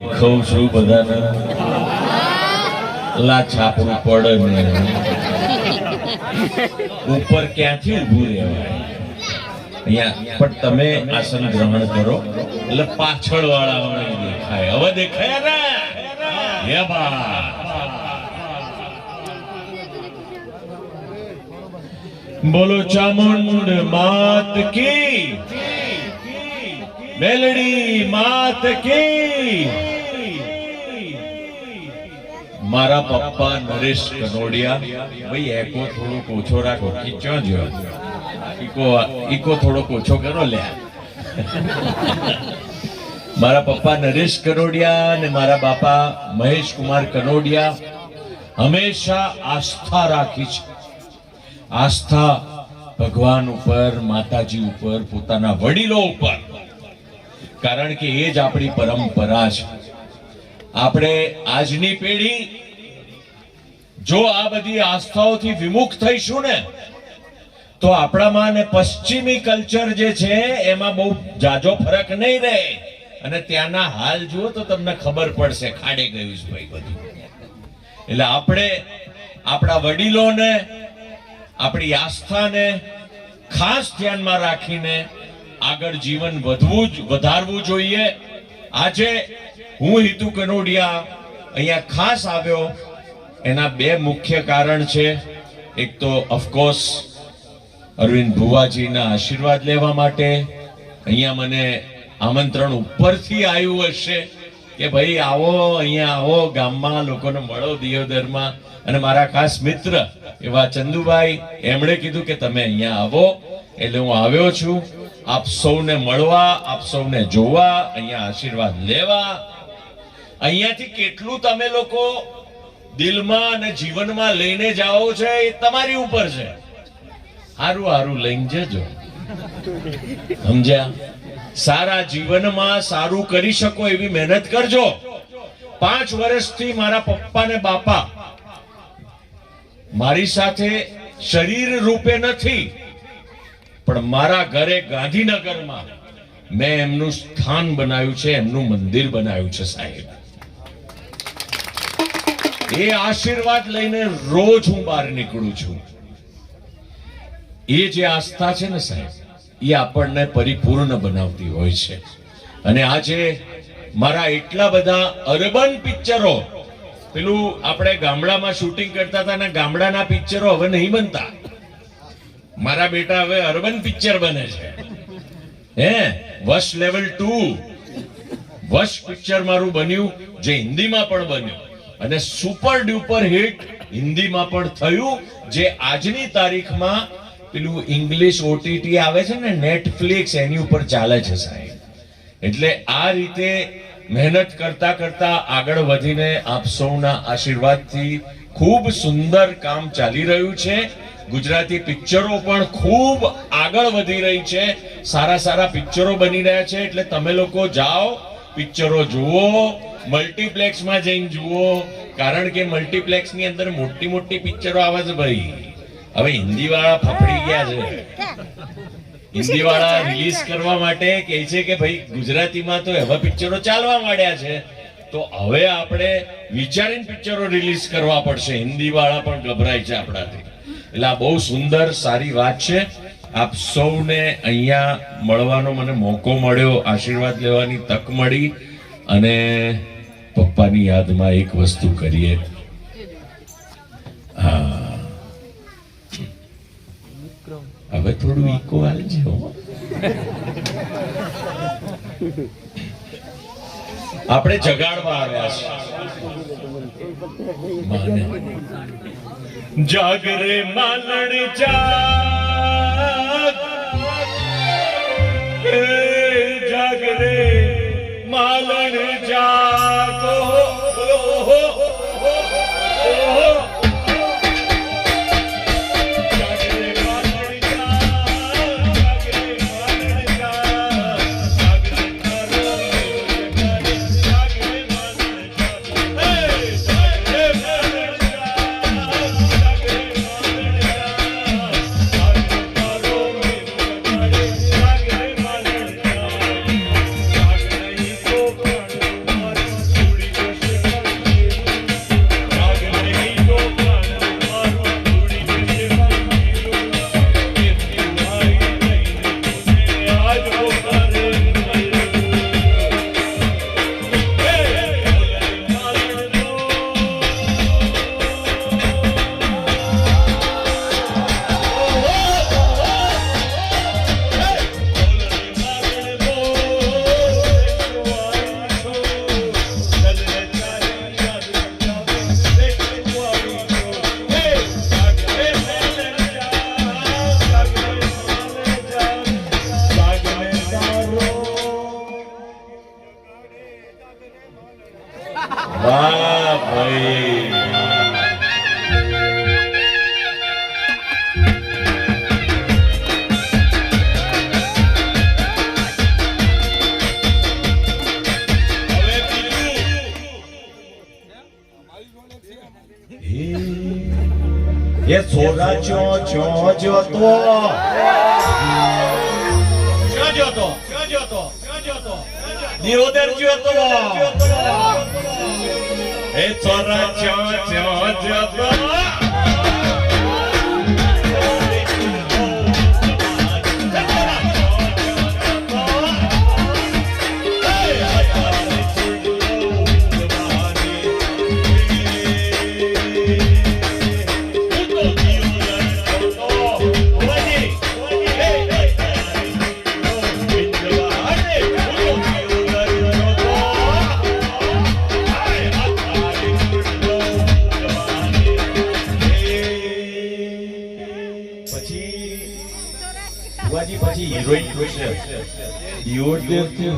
ખઉં છું બધાને. લા પડે ઉપર ક્યાંથી ઊભું રહેવાય? પણ તમે આસન ગ્રહણ કરો. એટલે પાછળ વાળા દેખાય. હવે દેખાય બોલો ચામુંડ માત કી? મેલડી માત કી. મારા પપ્પા નરેશ કનોડિયા. ભાઈ, એકો થોડોક ઓછો રાખો, ખીચો જો ઈકો ઈકો થોડોક ઓછો કરો, લે. મારા પપ્પા નરેશ કનોડિયા અને મારા બાપા મહેશ કુમાર કનોડિયા હંમેશા આસ્થા રાખી છે. આસ્થા ભગવાન ઉપર, માતાજી ઉપર, પોતાના વડીલો ઉપર. કારણ કે એ જ આપણી પરંપરા છે. આપણે આજની પેઢી જો આ બધી આસ્થાઓથી વિમુખ થઈશું ને, તો આપણામાં ને પશ્ચિમી કલ્ચર જે છે, એમાં બહુ જાજો ફરક નહીં રહે. અને ત્યાંના હાલ જુઓ તો તમને ખબર પડશે, ખાડે ગયું છે ભાઈ બધું. એટલે આપણે આપણા વડીલોને, આપણી આસ્થાને ખાસ ધ્યાનમાં રાખીને આગળ જીવન વધવું જ, વધારવું જોઈએ. આજે હું હિતુ કનોડિયા અહીંયા ખાસ આવ્યો. એના બે મુખ્ય કારણ છે. એક તો ઓફકોર્સ અરવિંદ ભુવાજીના આશીર્વાદ લેવા માટે. અહીંયા મને આમંત્રણ ઉપરથી આવ્યું હશે કે ભાઈ આવો, અહીંયા આવો, ગામમાં લોકોને મળો દિયોદરમાં. અને મારા ખાસ મિત્ર એવા ચંદુભાઈ, એમણે કીધું કે તમે અહીંયા આવો. એટલે હું આવ્યો છું. આપ સૌને મળવા, આપ સૌને જોવા, અહીંયા આશીર્વાદ લેવા. અહીંયાથી કેટલું તમે લોકો દિલમાં અને જીવનમાં લઈને જાઓ છે એ તમારી ઉપર છે. હારું હારું, લઈને જજો. સમજ્યા? સારા જીવનમાં સારું કરી શકો એવી મહેનત કરજો. પાંચ વર્ષથી મારા પપ્પા ને બાપા મારી સાથે શરીર રૂપે નથી. પણ મારા ઘરે ગાંધીનગરમાં મેં એમનું સ્થાન બનાવ્યું છે, એમનું મંદિર બનાવ્યું છે, સાહેબ. એ આશીર્વાદ લઈને રોજ હું બહાર નીકળું છું. એ જે આસ્થા છે ને સાહેબ, એ આપણને પરિપૂર્ણ બનાવતી હોય છે. અને આજે મારા એટલા બધા અર્બન પિક્ચરો, પેલું આપણે ગામડામાં શૂટિંગ કરતા હતા ને ગામડાના પિક્ચરો હવે નહીં બનતા. મારા બેટા હવે અર્બન પિક્ચર બને છે. હે? વશ લેવલ ટુ. વશ પિક્ચર મારું બન્યું, જે હિન્દીમાં પણ બન્યું. અને સુપર ડ્યુપર હિટ હિન્દીમાં પણ થયું, જે આજની તારીખમાં પેલું ઇંગ્લિશ ઓટીટી આવે છે ને નેટફ્લિક્સ એની ઉપર ચાલે છે સાહેબ. એટલે આ રીતે મહેનત કરતા કરતા આગળ વધીને આપ સૌના આશીર્વાદથી ખૂબ સુંદર કામ ચાલી રહ્યું છે. ગુજરાતી પિક્ચરો પણ ખૂબ આગળ વધી રહી છે. સારા સારા પિક્ચરો બની રહ્યા છે. એટલે તમે લોકો જાઓ, પિક્ચરો જુઓ, મલ્ટીપ્લેક્સમાં જઈને જુઓ. કારણ કે મલ્ટીપ્લેક્સની અંદર મોટી મોટી પિક્ચરો આવે છે ભાઈ. હવે હિન્દી વાળા ફફડી ગયા છે. હિન્દી વાળા રિલીઝ કરવા માટે કહે છે કે ભાઈ, ગુજરાતીમાં તો એવા પિક્ચરો ચાલવા માંડ્યા છે. તો હવે આપણે વિચારીને પિક્ચરો રિલીઝ કરવા પડશે. હિન્દી વાળા પણ ગભરાય છે આપણાથી. એટલે આ બહુ સુંદર, સારી વાત છે. આપ સૌને અહીંયા મળવાનો મને મોકો મળ્યો, આશીર્વાદ લેવાની તક મળી અને પપ્પાની યાદમાં એક વસ્તુ કરીએ. હા. હવે થોડું ઈકો હો. આપણે જગાડવા આવ્યા છે માને જાગ રે માલણ જાગ. એ જાગ રે માલણ જાગો. એ છોરા ચો ચો જો તો. જો તો જો તો નિરોદર જો તો એ છોરા ચો ચો જોતો પછી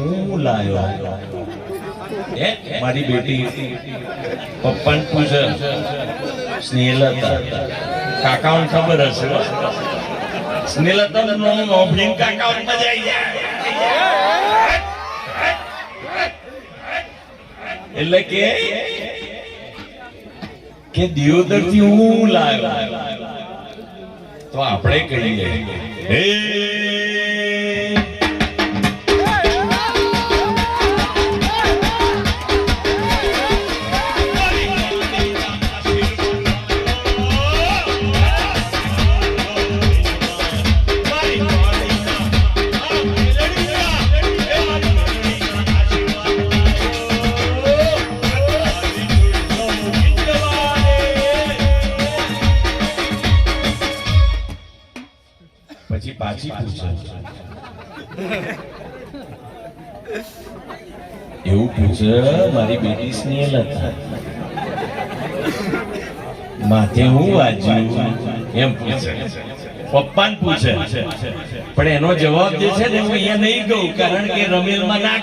હું લાયો. મારી બેટી પપ્પાને પૂછે સ્નેહલ હતા કાકાઓને ખબર હશે સ્નેહલ હતા નોભીન એટલે કે કે દિયોદરથી હું લાવ્યો તો આપણે કહીએ, હે પછી પાછી પૂછે. એવું પૂછે મારી બેટી સ્નેહલ હતા માથે હું વાંચ્યું? એમ પૂછે. પપ્પાને પૂછે. પણ એનો જવાબ જે છે ને હું અહીંયા નહીં કહું કારણ કે રમેલમાં ના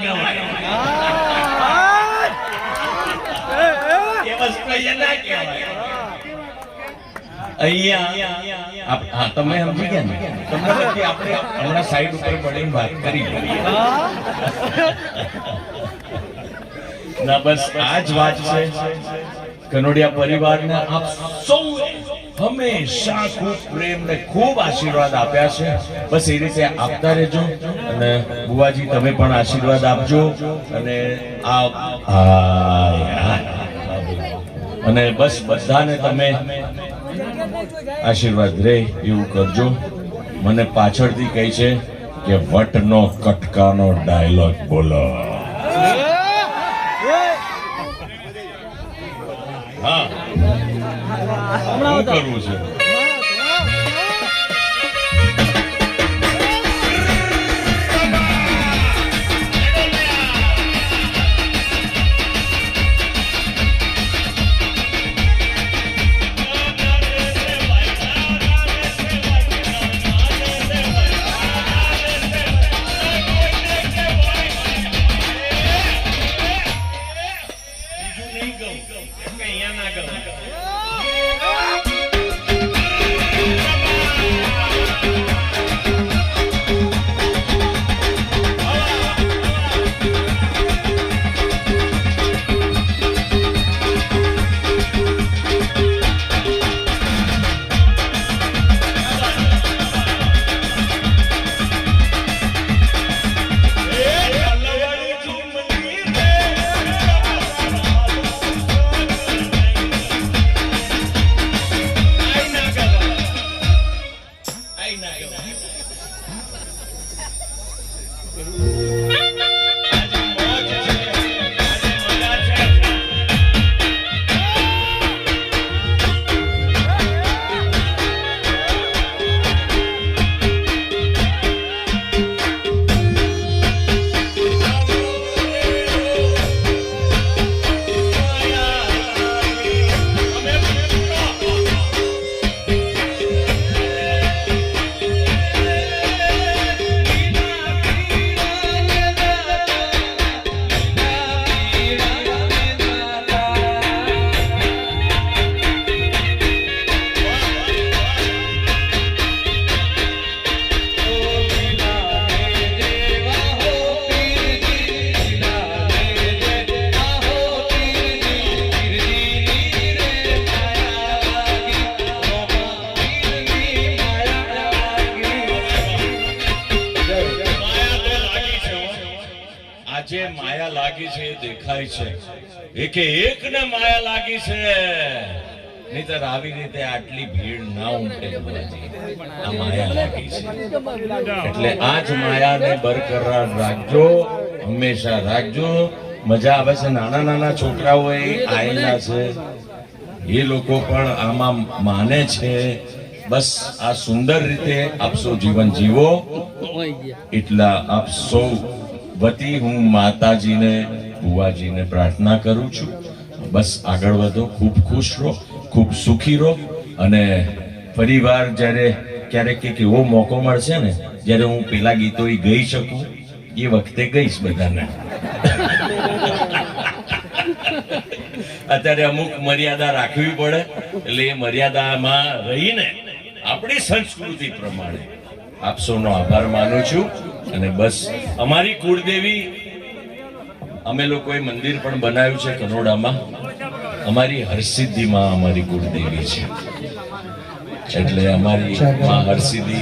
એ વસ્તુ અહીંયા ના કહેવાય. અહીંયા તમે ને? હમણાં સાઈડ ઉપર પડીને વાત કરી ના, બસ આ જ વાત છે. કનોડિયા પરિવારને આપ સૌ હંમેશા ખૂબ પ્રેમ ને ખૂબ આશીર્વાદ આપ્યા છે. બસ એ રીતે આપતા રહેજો અને બુવાજી, તમે પણ આશીર્વાદ આપજો અને આ અને બસ બધાને તમે આશીર્વાદ રે, એવું કરજો. મને પાછળથી કહે છે કે વટનો કટકાનો ડાયલોગ બોલો. હા. કરવું છે? જાય છે એકે એકને માયા લાગી છે. નહીતર આવી રીતે આટલી ભીડ ના ઉમટે આ માયા લાગી છે. એટલે આ જ માયાને બરકરાર રાખજો હંમેશા રાખજો. મજા આવે છે નાના નાના છોકરાઓ એ આયેલા છે. એ લોકો પણ આમાં માને છે. બસ આ સુંદર રીતે આપ સૌ જીવન જીવો. એટલા આપ સૌ વતી હું માતાજીને બુવાજીને પ્રાર્થના કરું છું. બસ આગળ વધો, ખૂબ ખુશ રહો, ખૂબ સુખી રહો અને પરિવાર જ્યારે ક્યારેક એક એવો મોકો મળશે ને, જ્યારે હું પેલા ગીતો એ ગઈ શકું, એ વખતે ગઈશ બધાને. અત્યારે અમુક મર્યાદા રાખવી પડે, એટલે એ મર્યાદામાં રહીને આપણી સંસ્કૃતિ પ્રમાણે આપ સૌનો આભાર માનું છું. અને બસ અમારી કુળદેવી, અમે લોકોએ મંદિર પણ બનાવ્યું છે કનોડામાં. અમારી હરસિદ્ધિમાં અમારી કુળદેવી છે. એટલે અમારી માં હરસિદ્ધિ.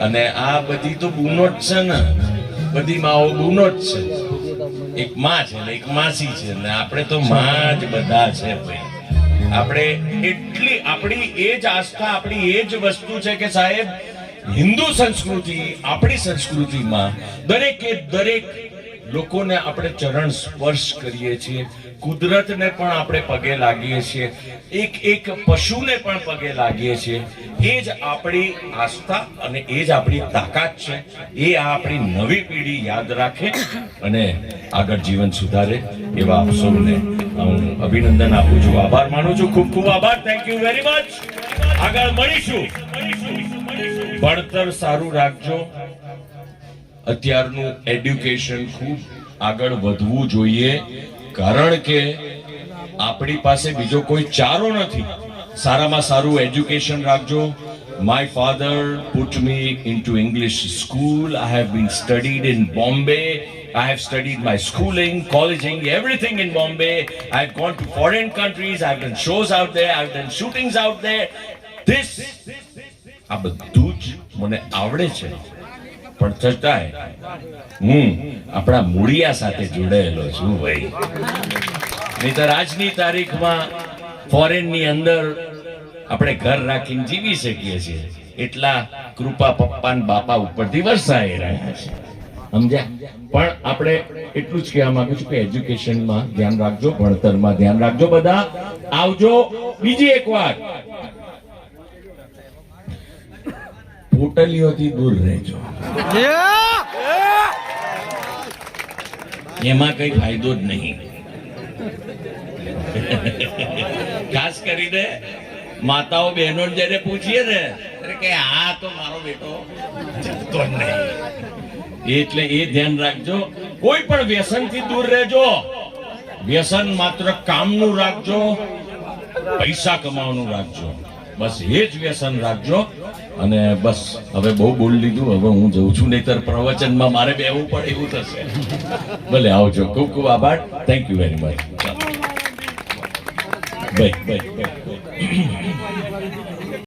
અને આ બધી તો બૂનો જ છે ને, બધી માઓ બૂનો જ છે. એક માં છે ને, એક માસી છે ને, આપણે તો માં જ બધા છે ભાઈ. આપણે એટલી, આપણી એ જ આસ્થા, આપણી એ જ વસ્તુ છે કે સાહેબ હિન્દુ સંસ્કૃતિ, આપણી સંસ્કૃતિમાં દરેકે દરેક લોકોને આપણે ચરણ સ્પર્શ કરીએ છીએ, કુદરતને પણ આપણે પગે લાગીએ છીએ, એક એક પશુને પણ પગે લાગીએ છીએ. એ જ આપણી આસ્થા અને એ જ આપણી તાકાત છે. એ આ આપણી નવી પેઢી યાદ રાખે અને આગળ જીવન સુધારે. એવા આપ સૌને હું અભિનંદન આપું છું. આભાર માનું છું. ખૂબ ખૂબ આભાર. થેન્ક યુ વેરી મચ આગળ મળીશું. ભણતર સારું રાખજો અત્યારનું એડ્યુકેશન ખૂબ આગળ વધવું જોઈએ કારણ કે આપણી પાસે બીજો કોઈ ચારો નથી સારામાં સારું એજ્યુકેશન રાખજો my father put me into English school I have been studied in Bombay I have studied my schooling, colleging, everything in Bombay. I've gone to foreign countries. I've done shows out there. I've done shootings out there. This, આ બધું જ મને આવડે છે. પણ છતાંય હું આપણા મૂળિયા સાથે જોડાયેલો છું ભાઈ. નહીતર આજની તારીખમાં ફોરેનની અંદર આપણે ઘર રાખીને જીવી શકીએ છીએ. એટલા કૃપા પપ્પા ને બાપા ઉપરથી વરસાઈ રહ્યા છે. સમજ્યા? પણ આપણે એટલું જ કહેવા માંગુ છું કે એજ્યુકેશનમાં ધ્યાન રાખજો, ભણતરમાં ધ્યાન રાખજો બધા. આવજો. બીજી એક વાત. પોટલીઓથી દૂર રહેજો એમાં કઈ ફાયદો જ નહીં. ખાસ કરીને માતાઓ બહેનો જયારે પૂછીએ ને કે આ તો મારો બેટો જતો જ નહીં. એટલે એ ધ્યાન રાખજો, કોઈ પણ વ્યસનથી દૂર રહેજો. વ્યસન માત્ર કામનું રાખજો, પૈસા કમાવાનું રાખજો. બસ એ જ વ્યસન રાખજો. અને બસ હવે બહુ બોલ લીધું હવે હું જઉં છું નહીતર પ્રવચનમાં મારે બેવું પડે એવું થશે. ભલે આવજો. ખૂબ ખૂબ આભાર. Thank you very much bye bye